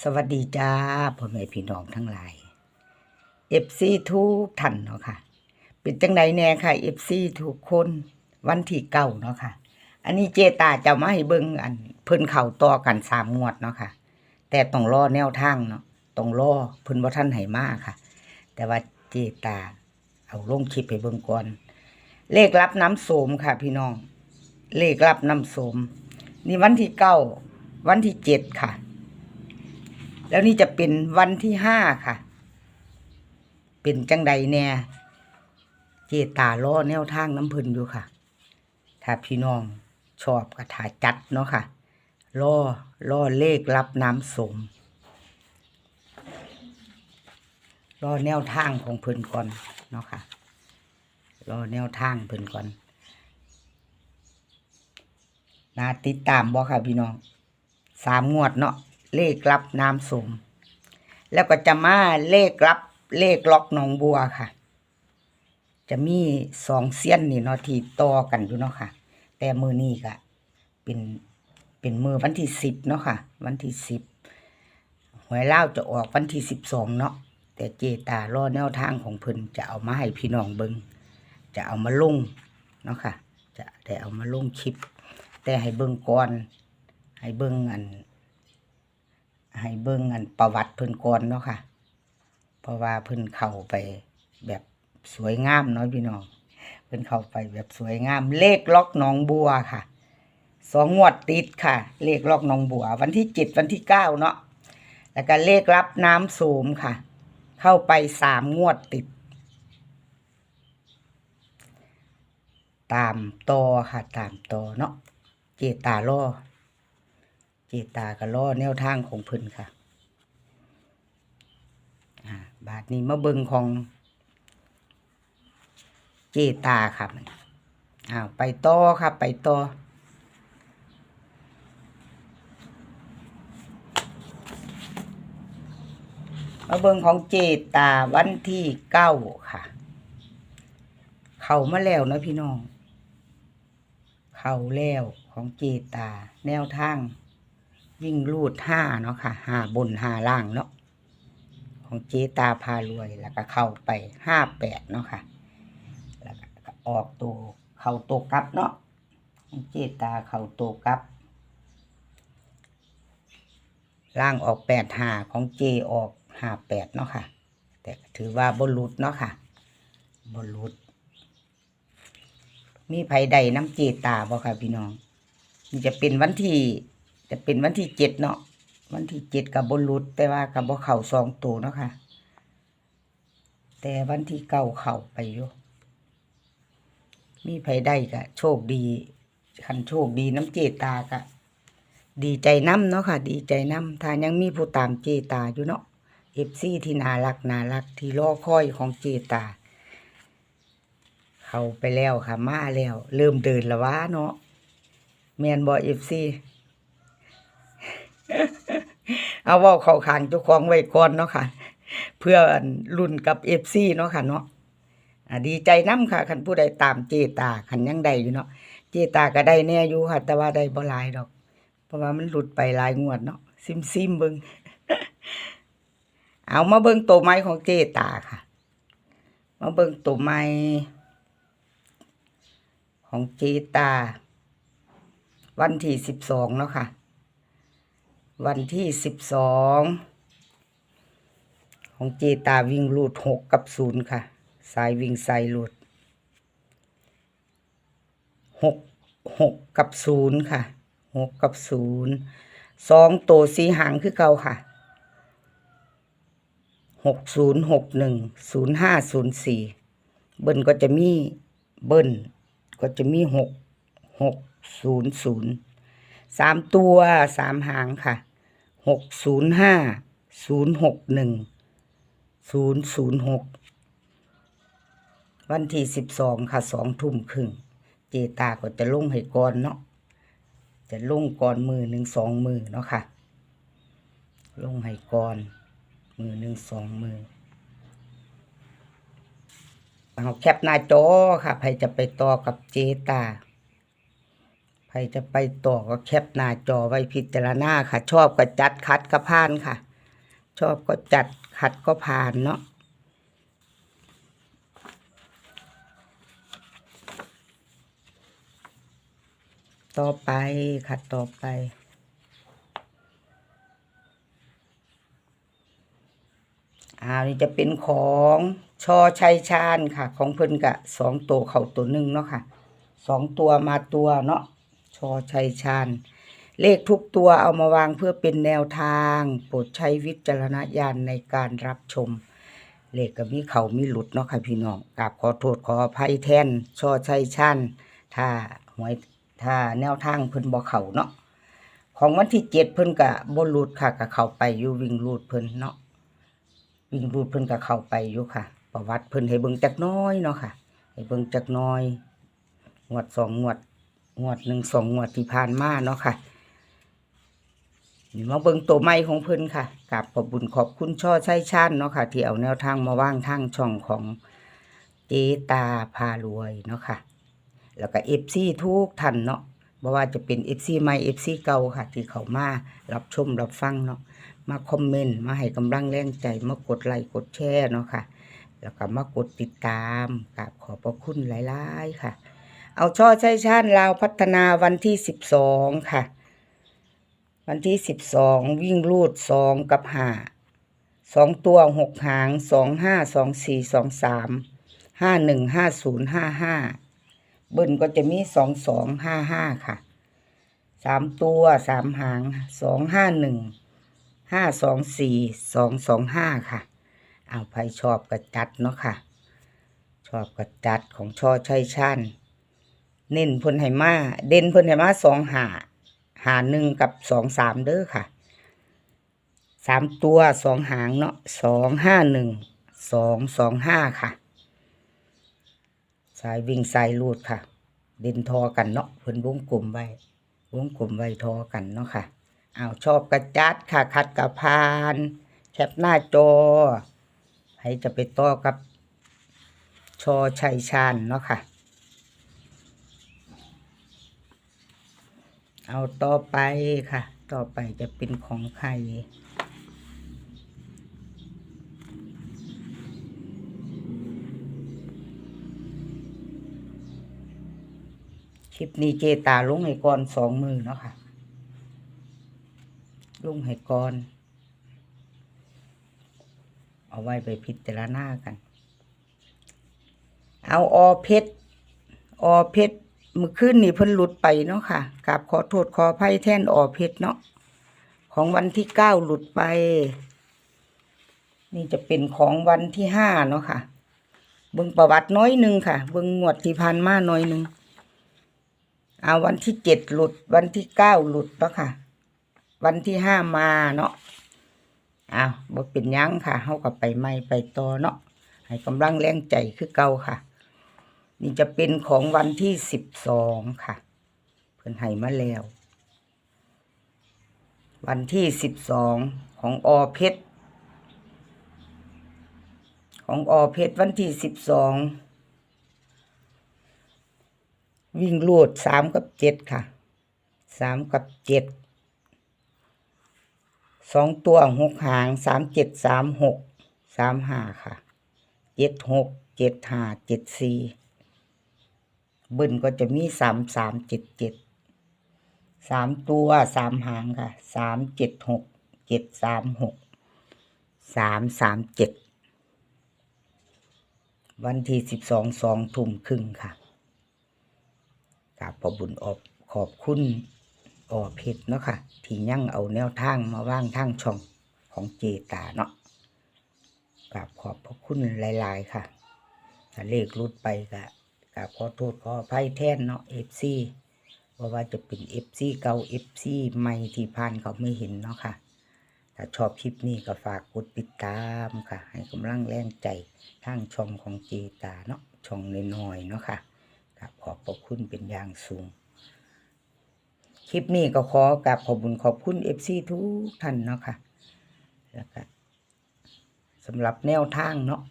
สวัสดีจ้าพ่อแม่พี่น้องทั้งหลายเอฟซีทุกท่านเนาะค่ะ เป็นจังไดแน่ค่ะเอฟซีทุกคนวันที่เก้าเนาะค่ะ อันนี้เจตาจะมาให้เบิ่งอันเพิ่นเข่าต่อกันสามงวดเนาะค่ะ แต่ต้องรอแนวทางเนาะต้องรอเพิ่นบ่ทันให้มากค่ะ แต่ว่าเจตาเอาลงคลิปให้เบิ่งก่อน เลขรับน้ำโสมค่ะ พี่น้อง เลขรับน้ำโสม นี่วันที่เก้าวันที่เจ็ดค่ะ แล้วนี่จะเป็นวันที่ห้าค่ะ เป็นจังใดแน่เจตาล้อแนวทางน้ำพิ่นอยู่ค่ะ ถ้าพี่น้องชอบก็ถ่าจัดเนาะค่ะล่อล่อเลขรับน้ำสมรอแนวทางของเพิ่นก่อนเนาะค่ะรอแนวทางเพิ่นก่อนนาติดตามบ่ค่ะพี่น้องสามงวดเนาะ เลขรับน้ำสม แล้วก็จะมาเลขรับเลขล็อกหนองบัวค่ะ จะมีสองเสี้ยนนี่เนาะที่ต่อกันอยู่เนาะค่ะ แต่มือนี้ก็เป็นเป็นมือวันที่สิบเนาะค่ะ วันที่สิบหวยเล่าวจะออกวันที่สิบสองเนาะแต่เจตารอแนวทางของเพิ่นจะเอามาให้พี่น้องเบิงจะเอามาลงเนาะค่ะ จะได้เอามาลงคลิป แต่ให้เบิ่งก่อนให้เบิ่งอัน ให้เบิ่งอันประวัติเพิ่นก่อนเนาะค่ะ เพราะว่าเพิ่นเข้าไปแบบสวยงามเนาะพี่น้องเพิ่นเข้าไปแบบสวยงาม เลขล็อกหนองบัวค่ะสองงวดติดค่ะ เลขล็อกหนองบัว วันที่เจ็ดวันที่เก้าเนาะแล้วก็เลขรับน้ำโสมค่ะ เข้าไปสามงวดติด ตามต่อค่ะ ตามต่อเนาะเจตาล่อ เจตาก็ล่อแนวทางของเพิ่นค่ะอ่าบาทนี้มาเบิงของเจตาครับอ้าวไปต่อครับไปต่อมาเบิงของเจตาวันที่เก้าค่ะ เข้ามาแล้วนะพี่น้อง เข้าแล้วของเจตาแนวทาง วิ่งรูดห้าเนาะค่ะห้าบนห้าล่างเนาะของเจตาพารวยแล้วก็เข้าไปห้าแปดเนาะค่ะแล้วก็ออกตัวเข้าตัวกลับเนาะของเจตาเข้าตัวกลับ ล่างออกแปดห้าของเจออกห้าแปดเนาะค่ะ แต่ถือว่าบนลุดเนาะค่ะบนลุด มีไผใดน้ำเจตาบ่ค่ะพี่น้องมันจะเป็นวันที่ จะเป็นวันที่เจ็ดเนาะวันที่เจ็ดกับบนลุดแต่ว่ากับบเข่าสองตัวเนาะค่ะ แต่วันที่เก้าเข่าไปอยู่มีไผได้ก็โชคดีคันโชคดีน้ำเจตากะ ดีใจน้ำเนาะค่ะ ดีใจน้ำถ้ายังมีผู้ตามเจตาอยู่เนาะเอฟซีที่น่ารักน่ารักที่รอคอยของเจตา เขาไปแล้วค่ะ มาแล้ว เริ่มเดินละวะเนาะแมนบอเอฟซี เอาว่าเข้าขางเจ้าของไว้ก่อนเนาะค่ะ เพื่อรุ่นกับเอฟซีเนาะค่ะเนาะดีใจน้ำค่ะคันผู้ใดตามเจตาคันยังใดอยู่เนาะเจตาก็ได้แน่อยู่ค่ะ แต่ว่าได้บ่หลายดอก เพราะว่ามันหลุดไปหลายงวดเนาะซิมซิมเบิงเอามาเบิงตัวไม้ของเจตาค่ะ มาเบิงตัวไม้ของเจตา วันที่สิบสองแล้วค่ะ วันที่สิบสองของเจตาวิ่งรูดหกกับศูนย์ค่ะ สายวิ่งสายรูดหกหกกับศูนย์ค่ะหกกับศูนย์สองตัวสีหางคือเก่าค่ะหกศูนย์หกหนึ่งศูนย์ห้าศูนย์สี่เบิ้ลก็จะมีเบิ้ลก็จะมีหกหกศูนย์ศูนย์สามตัวสามหางค่ะ หกศูนย์ห้าศูนย์หกหนึ่งศูนย์ศูนย์หกวันที่สิบสองค่ะสองทุ่มครึ่งเจตาก็จะลงให้ก่อนเนาะจะลงก่อนมือหนึ่งสองมือเนาะค่ะ ลงให้ก่อนมือหนึ่งสองมือเอาแคปหน้าจอค่ะใครจะไปต่อกับเจตา ใครจะไปต่อก็แคปหน้าจอไว้พิจารณาค่ะ ชอบก็จัดคัดก็ผ่านค่ะ ชอบก็จัดขัดก็ผ่านเนาะต่อไปค่ะต่อไป อ่านี่จะเป็นของชอชัยชาญค่ะ ของเพิ่นกะสองตัวเข่าตัวหนึ่งเนาะค่ะสองตัวมาตัวเนาะ อชัยชาญเลขทุกตัวเอามาวางเพื่อเป็นแนวทาง โปรดใช้วิจารณญาณในการรับชม เลขก็มีเขามีหลุดเนาะค่ะพี่น้องกราบขอโทษขออภัยแทนชอชัยชาญถ้าหวยถ้าแนวทางเพิ่นบ่เขาเนาะของวันที่เจ็ดเพิ่นกะบ่หลุดค่ะกะเข้าไปอยู่วิ่งรูดเพิ่นเนาะวิ่งรูดเพิ่นก็เข้าไปอยู่ค่ะ ประวัติเพิ่นให้เบิ่งจักน้อยเนาะค่ะให้เบิ่งจักน้อยงวดสองงวด งวดหนึ่งสองงวดที่ผ่านมาเนาะค่ะนี่มาเบิ่งตัวใหม่ของเพิ่นค่ะกราบขอบบุญขอบคุณช่อใช้ชานเนาะค่ะ ที่เอาแนวทางมาว่างทางช่องของเจตาพารวยเนาะค่ะ แล้วก็เอฟซีทุกท่านเนาะบ่ว่าจะเป็นเอฟซีใหม่เอฟซีเก่าค่ะ ที่เขามารับชมรับฟังเนาะมาคอมเมนต์มาให้กำลังแรงใจมากดไลค์กดแชร์เนาะค่ะ แล้วก็มากดติดตามกราบขอบพระคุณหลาย ๆ ค่ะ เอาช่อใช้ชาติลาวพัฒนาวันที่สิบสองค่ะ วันที่สิบสองวิ่งรูดสองกับห้าสองตัวหกหางสองห้าสองสี่สองสามห้าหนึ่งห้าศูนย์ห้าห้าเบิ้ลก็จะมีสองสองห้าห้าค่ะสามตัวสามหางสองห้าหนึ่งห้าสองสี่สองสองห้าค่ะ เอาใครชอบกระจัดเนาะค่ะ ชอบกระจัดของช่อชัยชัน เน้นเพิ่นไหมาเด่นเพิ่นไหมาสองหาหาหนึ่งกับสองสามเด้อค่ะสามตัวสองหางเนาะสองห้าหนึ่งสองสองห้าค่ะ สายวิ่งสายลูดค่ะ เด่นทอกันเนาะเพิ่นวงกลมไว้วงกลมไว้ทอกันเนาะค่ะเอาชอบกระจัดค่ะ คัดกระพานแคปหน้าจอให้จะไปต่อกับชอชัยชาญเนาะค่ะ เอาต่อไปค่ะ ต่อไปจะเป็นของใครคลิปนี้เจตาลุงให้ก่อนสองมือเนาะค่ะลุงให้ก่อน เอาไว้ไปพิจารณากัน เอาออเพชรออเพชร มือขึ้นนี่เพิ่นหลุดไปเนาะค่ะกราบขอโทษขออภัยแท่นออเพชรเนาะของวันที่เก้าหลุดไป นี่จะเป็นของวันที่ห้าเนาะค่ะ เบิ่งประวัติน้อยหนึ่งค่ะ เบิ่งงวดที่ผ่านมาน้อยหนึ่งเอาวันที่เจ็ดหลุด วันที่เก้าหลุดเนาะค่ะ วันที่ห้ามาเนาะอ้าวบ่เป็นยังค่ะเฮาก็ไปไม่ไปต่อเนาะให้กำลังแรงใจคือเก่าค่ะ นี่จะเป็นของวันที่สิบสองค่ะ เพิ่อนให้มาแล้ว วันที่สิบสองของอเพชรของอเพชรวันที่สิบสองวิ่งลูดสามกับเจ็ดค่ะสามกับเจ็ดสองตัวหกหางสามเจ็ดสามหกสามห้าค่ะเจ็ดหกเจ็ดห้าเจ็ดสี่ เบิ้ลก็จะมีสามสามเจ็ดเจ็ดสามตัวสามหางค่ะสามเจ็ดหกเจ็ดสามหกสามสามเจ็ดวันที่สิบสองสองทุ่มครึ่งค่ะกราบขอบุญอบขอบคุณออเพชรเนาะค่ะ ที่ยังเอาแนวทางมาว่างทางช่องของเจตาเนาะกราบขอบพระคุณหลาย ๆ ค่ะถ้าเลขรุดไปก็ กราบขอโทษขออภัยแทนเนาะเอฟซีว่าว่าจะเป็นเอฟซีเก่าเอฟซีใหม่ที่ผ่านเขาไม่เห็นเนาะค่ะ ถ้าชอบคลิปนี้ก็ฝากกดติดตามค่ะ ให้กำลังแรงใจทางช่องของเจตาเนาะช่องน้อยๆเนาะค่ะกราบขอบพระคุณเป็นอย่างสูงคลิปนี้ก็ขอกราบขอบุญขอบคุณเอฟซีทุกท่านเนาะค่ะแล้วก็สำหรับแนวทางเนาะ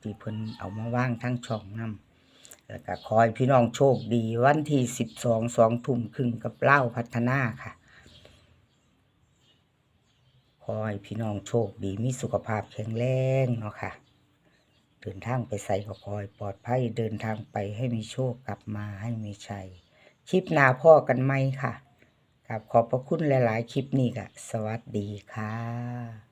ที่เพิ่นเอามาว่างทั้งช่องนำ แล้วก็ขอให้พี่น้องโชคดีวันที่สิบสองสองทุ่มครึ่งกับเล่าพัฒนาค่ะ ขอให้พี่น้องโชคดีมีสุขภาพแข็งแรงเนาะค่ะ เดินทางไปใส่ก็ขอให้ปลอดภัยเดินทางไปให้มีโชคกลับมาให้มีชัยคลิปหนาพ่อกันไหมค่ะกับขอบพระคุณหลาย ๆ คลิปนี้ค่ะ สวัสดีค่ะ